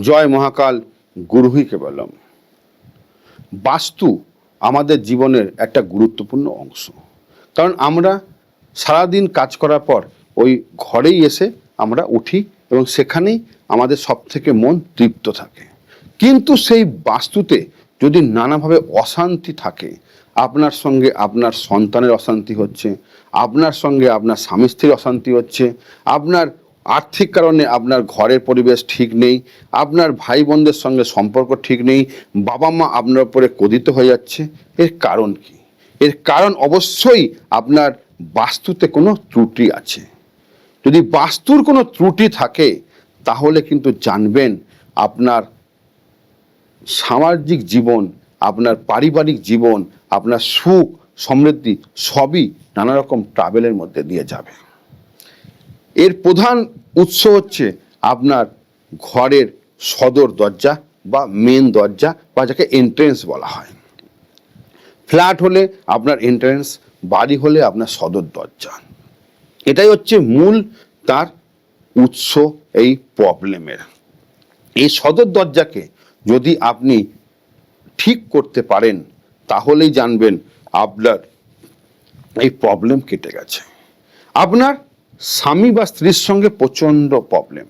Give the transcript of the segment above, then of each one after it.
জয় মহাকাল গুরুহি কেবলম। বাস্তু আমাদের জীবনের একটা গুরুত্বপূর্ণ অংশ। কারণ আমরা সারাদিন কাজ করার পর ওই ঘরেই এসে আমরা উঠি এবং সেখানেই আমাদের সব থেকে মন তৃপ্ত থাকে। কিন্তু সেই বাস্তুতে যদি নানাভাবে অশান্তি থাকে, আপনার সঙ্গে আপনার সন্তানের অশান্তি হচ্ছে, আপনার সঙ্গে আপনার স্বামী স্ত্রীর অশান্তি হচ্ছে, আপনার আর্থিক কারণে আপনার ঘরের পরিবেশ ঠিক নেই, আপনার ভাই বোনদের সঙ্গে সম্পর্ক ঠিক নেই বাবা মা আপনার উপরে কোদিত হয়ে যাচ্ছে, এর কারণ কি? এর কারণ অবশ্যই আপনার বাস্তুতে কোনো ত্রুটি আছে। যদি বাস্তুর কোনো ত্রুটি থাকে, তাহলে কিন্তু জানবেন আপনার সামাজিক জীবন, আপনার পারিবারিক জীবন, আপনার সুখ, সমৃদ্ধি সবই নানা রকম ট্রাভেলের মধ্যে দিয়ে যাবে। এর প্রধান উৎস হচ্ছে আপনার ঘরের সদর দরজা বা মেন দরজা বা যাকে এন্ট্রেন্স বলা হয়। ফ্ল্যাট হলে আপনার এন্ট্রেন্স বাড়ি হলে আপনার সদর দরজা। এটাই হচ্ছে মূল তার উৎস এই প্রবলেমের এই সদর দরজাকে যদি আপনি ঠিক করতে পারেন, তাহলেই জানবেন আপনার এই প্রবলেম কেটে গেছে। আপনার স্বামী বা স্ত্রীর সঙ্গে প্রচণ্ড প্রবলেম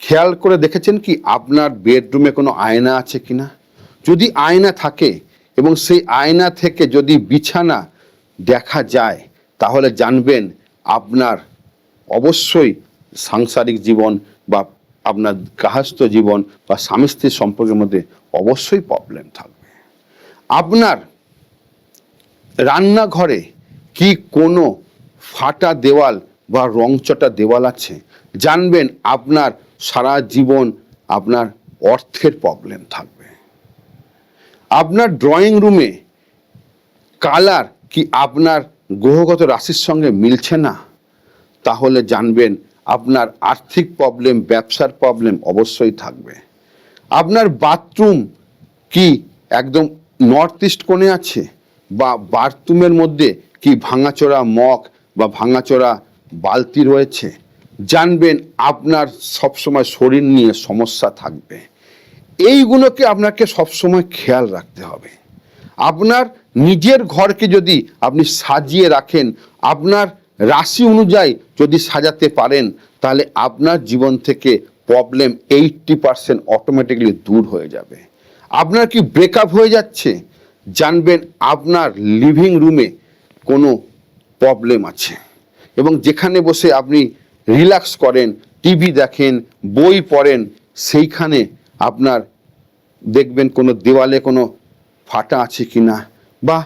খেয়াল করে দেখেছেন কি আপনার বেডরুমে কোনো আয়না আছে কিনা? যদি আয়না থাকে এবং সেই আয়না থেকে যদি বিছানা দেখা যায়, তাহলে জানবেন আপনার অবশ্যই সাংসারিক জীবন বা আপনার গার্হস্থ্য জীবন বা স্বামী স্ত্রীর সম্পর্কের মধ্যে অবশ্যই প্রবলেম থাকবে। আপনার রান্নাঘরে কি কোনো ফাটা দেওয়াল বা রংচটা দেওয়াল আছে জানবেন আপনার সারা জীবন আপনার অর্থের প্রবলেম থাকবে। আপনার ড্রয়িং রুমে কালার কি আপনার গ্রহগত রাশির সঙ্গে মিলছে না? তাহলে জানবেন আপনার আর্থিক প্রবলেম ব্যবসার প্রবলেম অবশ্যই থাকবে। আপনার বাথরুম কি একদম নর্থ ইস্ট কোণে আছে? বা বাথরুমের মধ্যে কি ভাঙাচোরা মগ বা ভাঙাচোরা বালতি রয়েছে, জানবেন আপনার সবসময় শরীর নিয়ে সমস্যা থাকবে। এইগুলোকে আপনাকে সবসময় খেয়াল রাখতে হবে। আপনার নিজের ঘরকে যদি আপনি সাজিয়ে রাখেন, আপনার রাশি অনুযায়ী যদি সাজাতে পারেন, তাহলে আপনার জীবন থেকে প্রবলেম এইটটি পার্সেন্ট অটোমেটিকলি দূর হয়ে যাবে। আপনার কি ব্রেকআপ হয়ে যাচ্ছে? জানবেন আপনার লিভিং রুমে কোনো প্রবলেম আছে। এবং যেখানে বসে আপনি রিল্যাক্স করেন টিভি দেখেন, বই পড়েন, সেইখানে আপনার দেখবেন কোনো দেওয়ালে কোনো ফাটা আছে কি না বা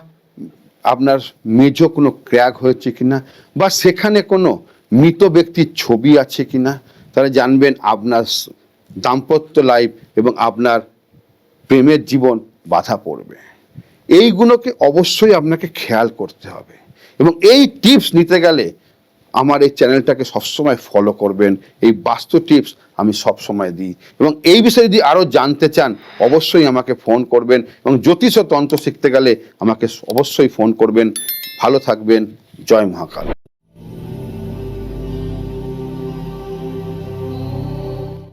আপনার মেজো কোনো ক্র্যাক হয়েছে কিনা বা সেখানে কোনো মৃত ব্যক্তির ছবি আছে কিনা তাহলে জানবেন আপনার দাম্পত্য লাইফ এবং আপনার প্রেমের জীবন বাধা পড়বে। এইগুলোকে অবশ্যই আপনাকে খেয়াল করতে হবে এবং এই টিপস নিতে গেলে আমার এই চ্যানেলটাকে সবসময় ফলো করবেন। এই বাস্তু টিপস আমি সবসময় দিই। এবং এই বিষয়ে যদি আরও জানতে চান, অবশ্যই আমাকে ফোন করবেন এবং জ্যোতিষ তন্ত্র শিখতে গেলে আমাকে অবশ্যই ফোন করবেন। ভালো থাকবেন। জয় মহাকাল।